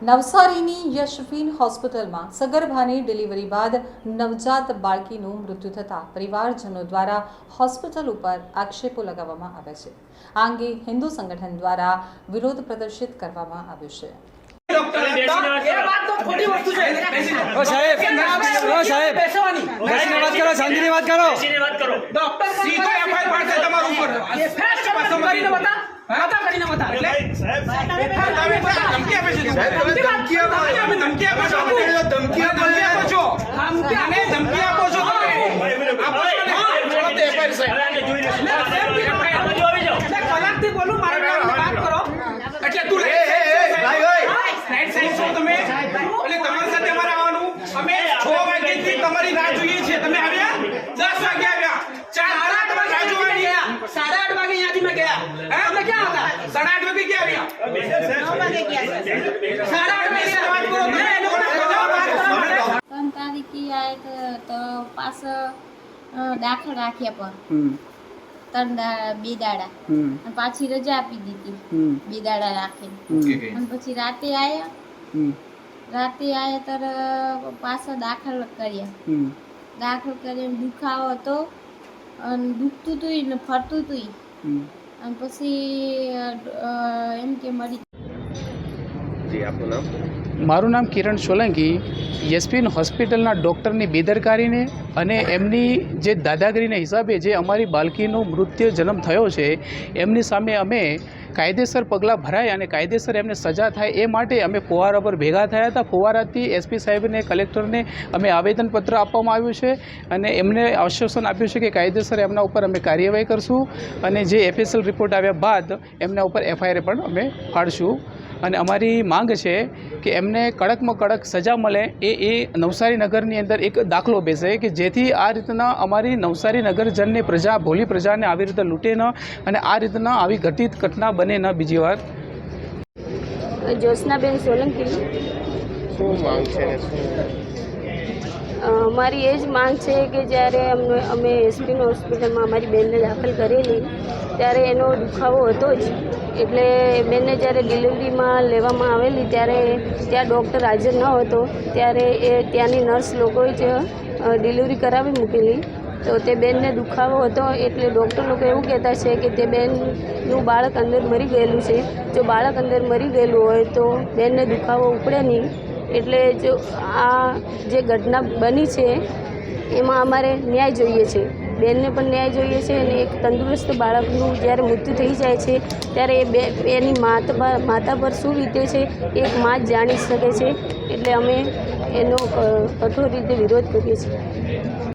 નવસારીની યશવીન હોસ્પિટલમાં સગર્ભાની ડિલિવરી બાદ નવજાત બાળકીનું મૃત્યુ થતાં પરિવારજનો દ્વારા હોસ્પિટલ ઉપર આક્ષેપો લગાવવામાં આવ્યા છે. આ અંગે હિન્દુ સંગઠન દ્વારા વિરોધ પ્રદર્શિત કરવામાં આવ્યો છે. ડોક્ટર સીધો ઉપર. એ કરીને બતા એટલે? તમે ધમકી આપે છે ધમકી આપો ધમકી આપો. છો. ધમકી આપો છો. આને ધમકી આપો છો તમે. સાહેબ. કલાકથી બોલું મારા વાત કરો. એટલે તું તમે? એટલે તમારી સાથે અમારે આવવાનું. અમે છ વાગ્યાથી તમારી રાહ જોઈએ છીએ. તમે આવ્યા? દસ વાગે આવ્યા ચાર સાડા કલાક આઠ તમારી રાહ વાગે જોવાની ગયા સાડા આઠ વાગે અહીંયાથી મેં ગયા હે તમે ક્યાં હતા સાડા આઠ વાગે ક્યાં આવ્યા સાડા આઠ વાગે કરો એ તો પાસ દાખલ રાખ્યા પર ત્રણ બે દાડા. અને પાછી રજા આપી દીધી. હમ. બે દાડા રાખીને. અને પછી રાતે આવ્યા રાતે આવ્યા ત્યારે પાછા દાખલ કર્યા. દાખલ કરીને દુખાવો હતો. અને દુખતું તું ને ફરતું હમ. અને પછી એમ કે મરી મારું નામ કિરણ સોલંકી. યશવીન હોસ્પિટલના ડૉક્ટરની બેદરકારીને અને એમની જે દાદાગીરીના હિસાબે જે અમારી બાળકીનો મૃત્યુ જન્મ થયો છે એમની સામે અમે કાયદેસર પગલાં ભરાય અને કાયદેસર એમને સજા થાય એ માટે અમે ફુવારા પર ભેગા થયા હતા. ફુવારાથી એસપી સાહેબને, કલેક્ટરને અમે આવેદનપત્ર આપવામાં આવ્યું છે અને એમને આશ્વાસન આપ્યું છે કે કાયદેસર એમના ઉપર અમે કાર્યવાહી કરશું અને જે એફએસએલ રિપોર્ટ આવ્યા બાદ એમના ઉપર એફઆઈઆર પણ અમે ફાડશું. અને અમારી માંગ છે કે એમને કડકમાં કડક સજા મળે એ એ નવસારી નગરની અંદર એક દાખલો બેસે કે જેથી આ રીતના અમારી નવસારી નગરજનની પ્રજા ભોલી પ્રજાને આવી રીતે લૂંટે ન અને આ રીતના આવી ઘટિત ઘટના બને ન. બીજી વાર જ્યોત્સનાબેન સોલંકી. અ, અમારી એ જ માંગ છે કે જ્યારે અમને અમે એસપીની હોસ્પિટલમાં અમારી બેનને દાખલ કરેલી ત્યારે એનો દુખાવો હતો જ. એટલે બેનને જ્યારે ડિલિવરીમાં લેવામાં આવેલી, ત્યારે ત્યાં ડૉક્ટર હાજર ન હતો. ત્યારે એ ત્યાંની નર્સ લોકોએ જ ડિલિવરી કરાવી મૂકેલી. તો તે બેનને દુખાવો હતો. એટલે ડૉક્ટર લોકો એવું કહેતા છે કે તે બેનનું બાળક અંદર મરી ગયેલું છે. જો બાળક અંદર મરી ગયેલું હોય તો બેનને દુખાવો ઉપડે નહીં. એટલે જો આ જે ઘટના બની છે, એમાં અમારે ન્યાય જોઈએ છે. બેનને પણ ન્યાય જોઈએ છે અને એક તંદુરસ્ત બાળકનું જ્યારે મૃત્યુ થઈ જાય છે, ત્યારે એ બે એની માતા માતા પર શું વીતે છે, એક મા જ જાણી શકે છે. એટલે અમે એનો કઠોર રીતે વિરોધ કરીએ છીએ.